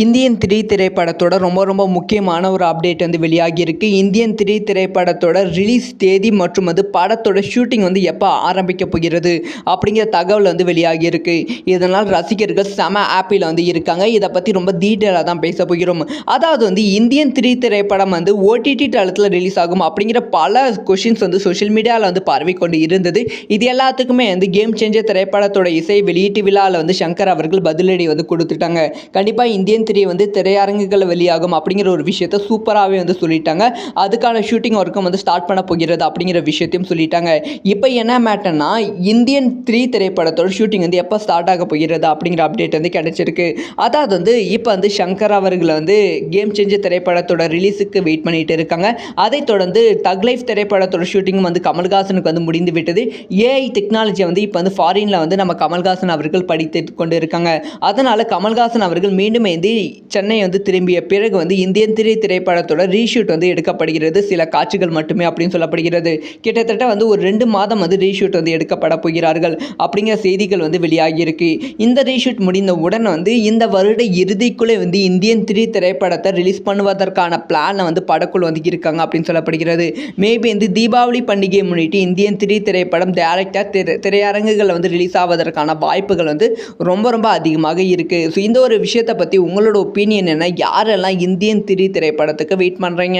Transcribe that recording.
Indian three திரைப்படத்தோட ரொம்ப ரொம்ப முக்கியமான ஒரு அப்டேட் வந்து வெளியாகியிருக்கு. இந்தியன் த்ரீ திரைப்படத்தோட ரிலீஸ் தேதி மற்றும் வந்து படத்தோட ஷூட்டிங் வந்து எப்போ ஆரம்பிக்க போகிறது அப்படிங்கிற தகவல் வந்து வெளியாகியிருக்கு. இதனால் ரசிகர்கள் செம ஆப்பில் வந்து இருக்காங்க. இதை பற்றி ரொம்ப டீட்டெயிலாக தான் பேச போகிறோம். அதாவது வந்து இந்தியன் த்ரீ திரைப்படம் வந்து ஓடிடி தளத்தில் ரிலீஸ் ஆகும் அப்படிங்கிற பல கொஷின்ஸ் வந்து சோஷியல் மீடியாவில் வந்து பரவி கொண்டு இருந்தது. இது எல்லாத்துக்குமே வந்து கேம் சேஞ்சர் திரைப்படத்தோட இசை வெளியீட்டு விழாவில் வந்து சங்கர் அவர்கள் பதிலடி வந்து கொடுத்துட்டாங்க. கண்டிப்பாக இந்தியன் த்ரீ வந்து திரையரங்குகளில் வெளியாகும் அப்படிங்கிற ஒரு விஷயத்த சூப்பராகவே வந்து சொல்லிட்டாங்க. அதுக்கான ஷூட்டிங் ஒர்க்கும் வந்து ஸ்டார்ட் பண்ண போகிறது அப்படிங்கிற விஷயத்தையும் சொல்லிட்டாங்க. இப்போ என்ன மேட்டர்னா இந்தியன் த்ரீ திரைப்படத்தோட ஷூட்டிங் வந்து எப்போ ஸ்டார்ட் ஆக போகிறது அப்படிங்கிற அப்டேட் வந்து கிடைச்சிருக்கு. அதாவது வந்து இப்போ வந்து சங்கர் அவர்களை வந்து கேம் சேஞ்சர் திரைப்படத்தோட ரிலீஸுக்கு வெயிட் பண்ணிட்டு இருக்காங்க. அதைத் தொடர்ந்து தக் லைஃப் திரைப்படத்தோட ஷூட்டிங் வந்து கமல்ஹாசனுக்கு வந்து முடிந்து விட்டது. ஏஐ டெக்னாலஜியை வந்து இப்போ வந்து ஃபாரினில் வந்து நம்ம கமல்ஹாசன் அவர்கள் படித்து கொண்டு இருக்காங்க அதனால் கமல்ஹாசன் அவர்கள் மீண்டும் வந்து சென்னை வந்து திரும்பிய பிறகு வந்து இந்தியன் திரை திரைப்படத்தோட ரீஷூட் வந்து எடுக்கப்படுகிறது. சில காட்சிகள் மட்டுமே அப்படின்னு சொல்லப்படுகிறது. கிட்டத்தட்ட வந்து ஒரு ரெண்டு மாதம் வந்து ரீஷூட் வந்து எடுக்கப்பட போகிறார்கள். அப்படிங்கிற செய்திகள் வந்து வெளியாகியிருக்கு. இந்த ரீஷூட் முடிந்த உடன் வந்து இந்த வருட இறுதிக்குள்ளே வந்து இந்தியன் திரை திரைப்படத்தை ரிலீஸ் பண்ணுவதற்கான பிளானை வந்து படக்குள் வந்து இருக்காங்க அப்படின்னு சொல்லப்படுகிறது. மேபி வந்து தீபாவளி பண்டிகையை முன்னிட்டு இந்தியன் திரை திரைப்படம் டேரக்டாக திரை திரையரங்குகளில் வந்து ரிலீஸ் ஆவதற்கான வாய்ப்புகள் வந்து ரொம்ப ரொம்ப அதிகமாக இருக்குது ஸோ இந்த ஒரு விஷயத்தை பற்றி உங்களோட ஒப்பீனியன் என்ன? யாரெல்லாம் இந்தியன் த்ரீ திரைப்படத்துக்கு வெயிட் பண்ணுறீங்க